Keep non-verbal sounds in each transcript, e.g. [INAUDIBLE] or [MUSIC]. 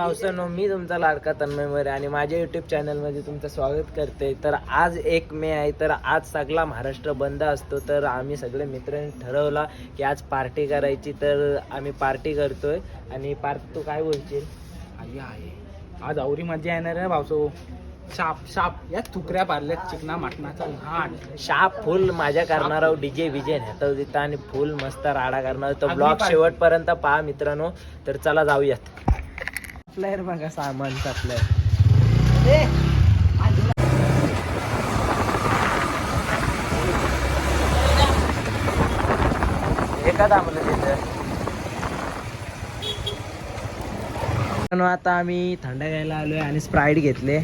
पावसानो मी तुमचा लाडका तन्मय मोरे आणि माझ्या युट्यूब चॅनलमध्ये तुमचं स्वागत करते. तर आज एक मे आहे तर आज सगळा महाराष्ट्र बंद असतो. तर आम्ही सगळे मित्रांनी ठरवला की आज पार्टी करायची तर आम्ही पार्टी करतोय. आणि पार्टी तू काय बोलशील? आई आहे आज आवरी मजा येणार आहे भावसो शाप शाप. या तुकड्या पारल्यात चिकना मटणाचा घाट शाप फुल माझ्या करणार आहोत. डीजे विजे नेता तिथं आणि फुल मस्त राडा करणार तो ब्लॉग. शेवटपर्यंत पहा मित्रांनो. तर चला जाऊयात. प्लेअर बघा सामानचा प्लेअर एका थांबलं तिथं पण आता आम्ही थंड घ्यायला आलोय आणि स्प्राईट घेतले.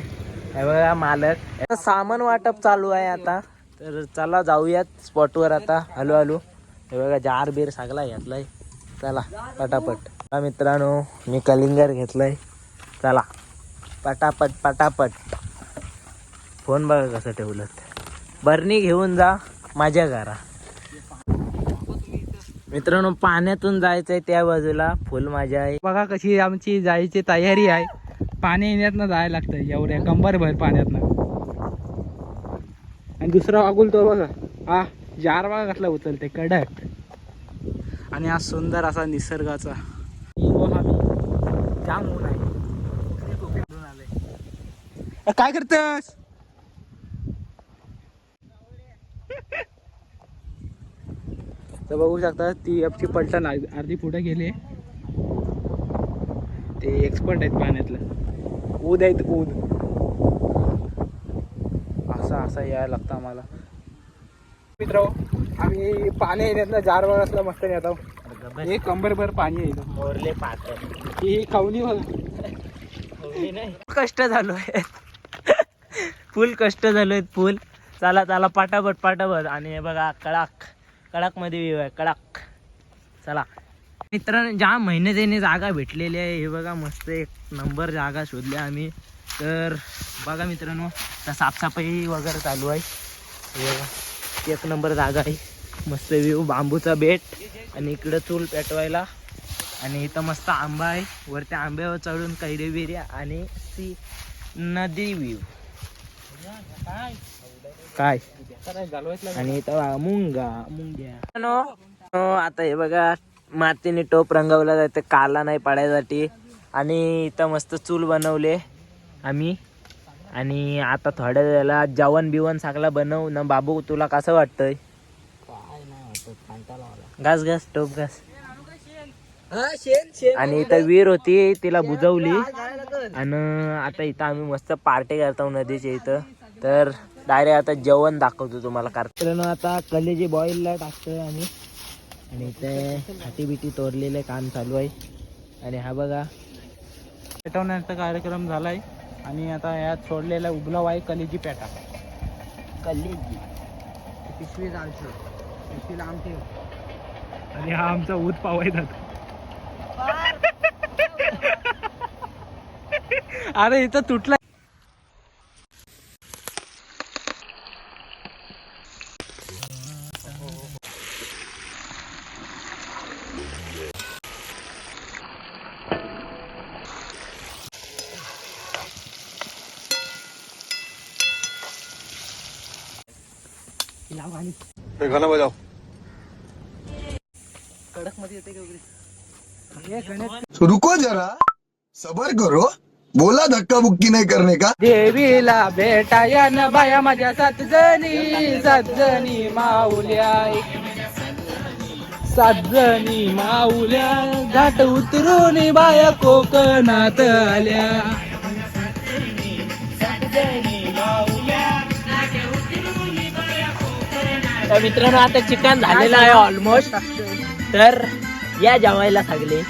हे बघा मालक. सामान वाटप चालू आहे आता. तर चला जाऊयात स्पॉटवर आता. हॅलो हॅलो हे बघा जार बीर सगळा घेतलाय. चला पटापट. मित्रांनो मी कलिंगर घेतलंय. चला. पटापट पटापट. फोन बघा कसं ठेवलं बरणी घेऊन जा माझ्या घरा मित्रांनो पाण्यातून जायचंय त्या बाजूला. फुल माझ्या आहे. बघा कशी आमची जायची तयारी आहे. पाणी येण्यातनं जायला लागतं एवढ्या कंबरभर पाण्यातनं. आणि दुसरा वागुल तो बघा. हा जार बघा कसला उचलते कडक. आणि हा सुंदर असा निसर्गाचा जाम ऊन आहे काय करतस? तर बघू शकता ती आपची पलटण अर्धी पुढे गेली. ते एक्सपर्ट आहेत पाण्यातलं. ऊद आहेत ऊद. असा असा यायला लागतं आम्हाला. मित्र आम्ही पाणी येण्यात जार वर असलं मस्त येतो. एक कंबरभर पाणी आहे. मोरले पात्र ही बघ. कष्ट झालोय. फुल कष्ट झालोय फुल. चला चला पाटापट पाटापट आणि हे बघा कडाक. कडाकमध्ये व्ह्यू आहे कडाक. चला. मित्रांनो ज्या महिन्यात जागा भेटलेली आहे हे बघा मस्त एक नंबर जागा शोधल्या आम्ही. तर बघा मित्रांनो तर साफसफाई वगैरे चालू आहे. हे बघा एक नंबर जागा आहे. मस्त व्ह्यू बांबूचा बेट आणि इकडं चूल पेटवायला. आणि इथं मस्त आंबा आहे. वरती आंब्यावर चढून कैरी बिरी आणि ती नदी व्ह्यू काय? आणि इथं मुंगा मुंग्या. हो, आता हे बघा मातीने टोप रंगवला जाते काला नाही पडायसाठी. आणि इथं मस्त चूल बनवले आम्ही. आणि आता थोड्या वेळेला जेवण बिवण सगळं बनवू. ना बाबू तुला कसं वाटतंय? घास घास टोप घास. आणि इथं विहीर होती तिला बुजवली. आणि आता इथं आम्ही मस्त पार्टी करतो नदीच्या इथं. तर डायरेक्ट आता जेवण दाखवतो तुम्हाला. कारण आता कलेजी बॉईलला टाकतोय आम्ही. आणि इथे हाटी बिटी तोडलेले काम चालू आहे. आणि हा बघा. पेटवण्याचा कार्यक्रम झालाय. आणि आता यात सोडलेला उबलाव आहे कलेजी पेटा. कलेजी. पिशवी चालतो लांब ठेव. आणि हा आमचा ऊद पावायचा [LAUGHS] अरे इथं तुटला गाना बजाओ मध्ये येते का वगैरे? गणेश तो रुको जरा. सबर करो. बोला धक्का बुक्की नहीं करने का? देवीला भेटाया न बाया माझ्या सात जणी सात जणी माऊल्या सात जणी माऊल्या घाट उतरून बाया कोकणात आल्या. तर मित्रांनो आता चिकन झालेलं आहे ऑलमोस्ट तर या जेवायला सगळे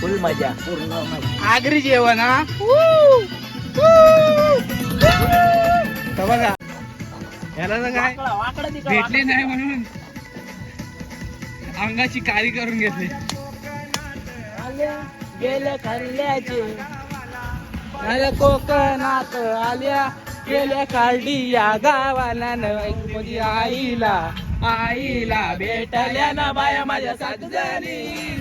फुल मजा. पूर्ण मजा. आगरी जेवण हा? तर बघा याला तर काय? भेटले नाही म्हणून. अंगाची कारी करून घेतली. गेले खाल्ल्याचे. अरे कोकणात आल्या गेल्या काढी या गावाला नवी आईला. आईला भेटल्या ना बाया माझ्या सात जणी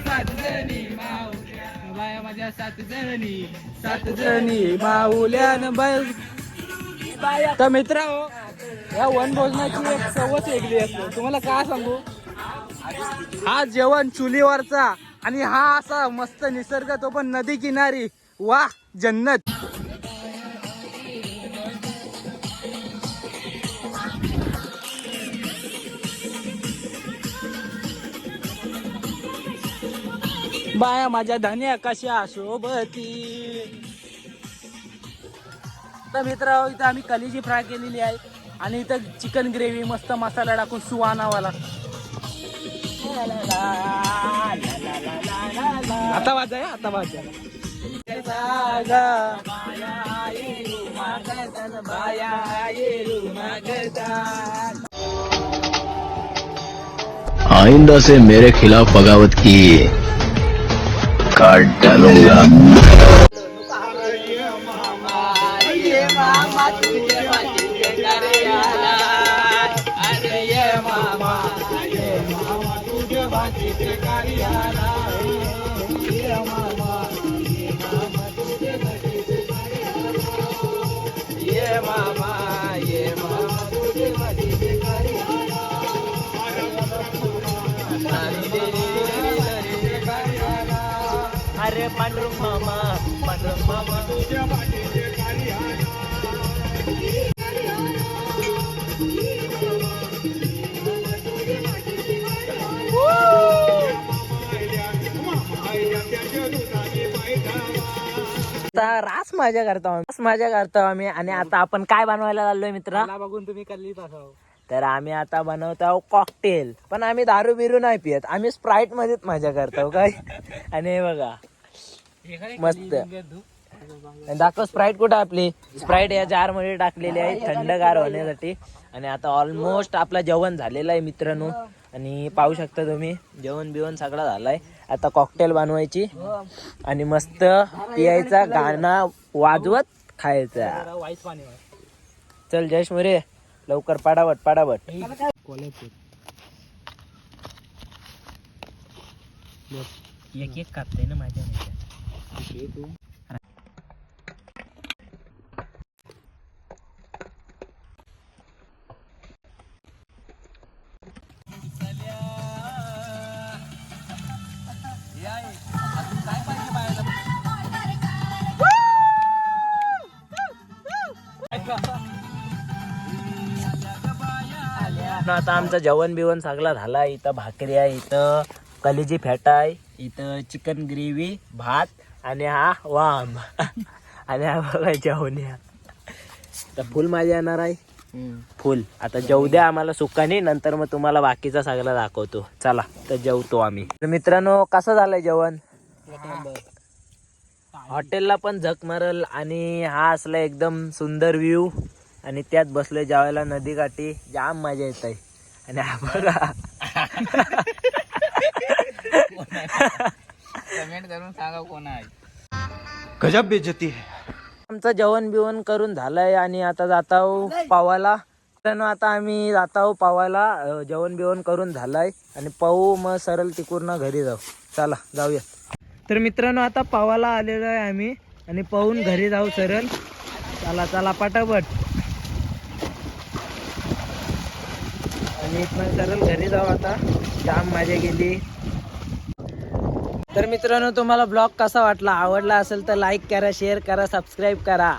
सात जणी माऊल्या बाया माझ्या सात जणी सात जणी माऊल्या न बाया. तर मित्र हो या वनभोजनाची एक सवच वेगळी असते. तुम्हाला काय सांगू? हा जेवण चुलीवरचा आणि हा असा मस्त निसर्ग तो पण नदी किनारी. वा जन्नत. बाया माझ्या धन्या कशा शोभती तर मित्र इथं आम्ही कलीची फ्राय केलेली आहे. आणि इथं चिकन ग्रेव्ही मस्त मसाला टाकून सुवानावाला आता वाजाय आता आइंदा से मेरे खिलाफ बगावत की। काट डालूँगा। पांडुरंग मामा पांडुरंग मामा. आता रास माझ्या करतो रास माझ्या करतो आम्ही. आणि आता आपण काय बनवायला चाललोय मित्र? बघून तुम्ही असावं. तर आम्ही आता बनवतो कॉकटेल पण आम्ही दारू बिरू नाही पियत. आम्ही स्प्राईट मध्येच मजा करतो काय? आणि हे बघा. मस्त. दाखव स्प्राईट कुठं आपली? स्प्राईट या जारमध्ये टाकलेली आहे थंडगार होण्यासाठी. आणि आता ऑलमोस्ट आपला जेवण झालेलं आहे मित्रांनो. आणि पाहू शकता तुम्ही जेवण बिवण सगळं झालंय. आता कॉकटेल बनवायची. आणि मस्त पियायचा गाणं वाजवत खायचा. चल जयश मोरे लवकर पाडावट पाडावट. एक एक कापते ना माझ्या आता आमचं जेवण बिवण सगळा झाला. इथं भाकरी आहे इथं कलेजी फॅट आहे इथं चिकन ग्रेव्ही भात आणि हा वाम. आणि हा बघा जेवण्या तर फुल माझ्या येणार आहे. फुल. आता जेऊ द्या आम्हाला सुखाने नंतर मग तुम्हाला बाकीचा सगळं दाखवतो. चला तर जेवतो आम्ही. तर मित्रांनो कसं झालंय जेवण? हॉटेलला पण झक मारल आणि हा असला एकदम सुंदर व्ह्यू आणि त्यात बसलोय जेवायला नदी काठी. जाम मजा येत आहे आणि हा बघा. [LAUGHS] कमेंट करून सांगा कोण आहे गजब बेइज्जती है। आमचं जेवण बिवण करून झालंय आणि आता जाताव पावाला. मित्रांनो आता आम्ही जाताव पावाला अं, जेवण बिवण करून झालंय आणि पाहू मग सरळ तिकडनं घरी जाऊ. चला जाऊया. तर मित्रांनो आता पावाला आलेलो आहे आम्ही आणि पाहून घरी जाऊ सरळ चला चला पटापट. आणि इथनं सरळ घरी जाऊ आता. जाम मजा गेली तर मित्रांनो तुम्हाला ब्लॉग कसा वाटला आवडला असेल तर लाईक करा शेअर करा सबस्क्राईब करा.